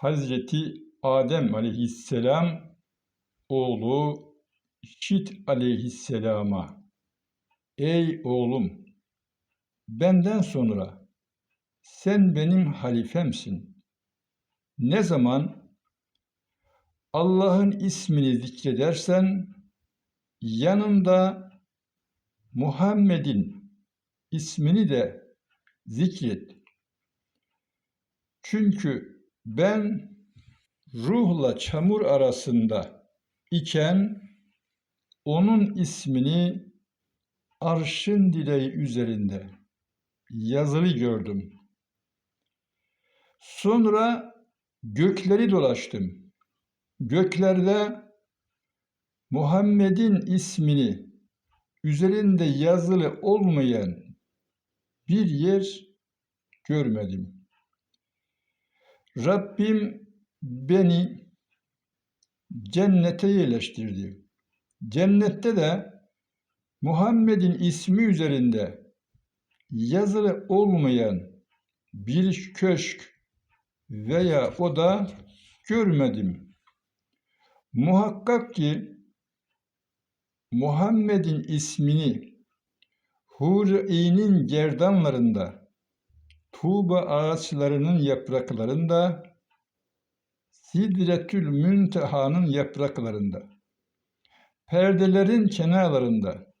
Hazreti Adem aleyhisselam oğlu Şit aleyhisselama Ey oğlum benden sonra sen benim halifemsin. Ne zaman Allah'ın ismini zikredersen yanında Muhammed'in ismini de zikret. Çünkü ben ruhla çamur arasında iken onun ismini arşın direği üzerinde yazılı gördüm. Sonra gökleri dolaştım. Göklerde Muhammed'in ismini üzerinde yazılı olmayan bir yer görmedim. Rabbim beni cennete yerleştirdi. Cennette de Muhammed'in ismi üzerinde yazılı olmayan bir köşk veya oda görmedim. Muhakkak ki Muhammed'in ismini Huri'nin gerdanlarında, Tuğba ağaçlarının yapraklarında, Sidretül Münteha'nın yapraklarında, perdelerin kenarlarında,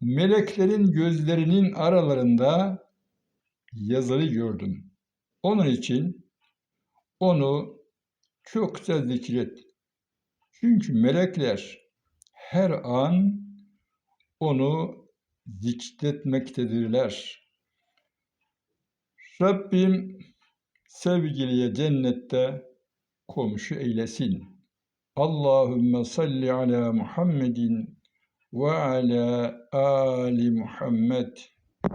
meleklerin gözlerinin aralarında yazılı gördüm. Onun için onu çokça zikret. Çünkü melekler her an onu zikretmektedirler. Rabbim sevgiliye cennette komşu eylesin. Allahümme salli ala Muhammedin ve ala ali Muhammed.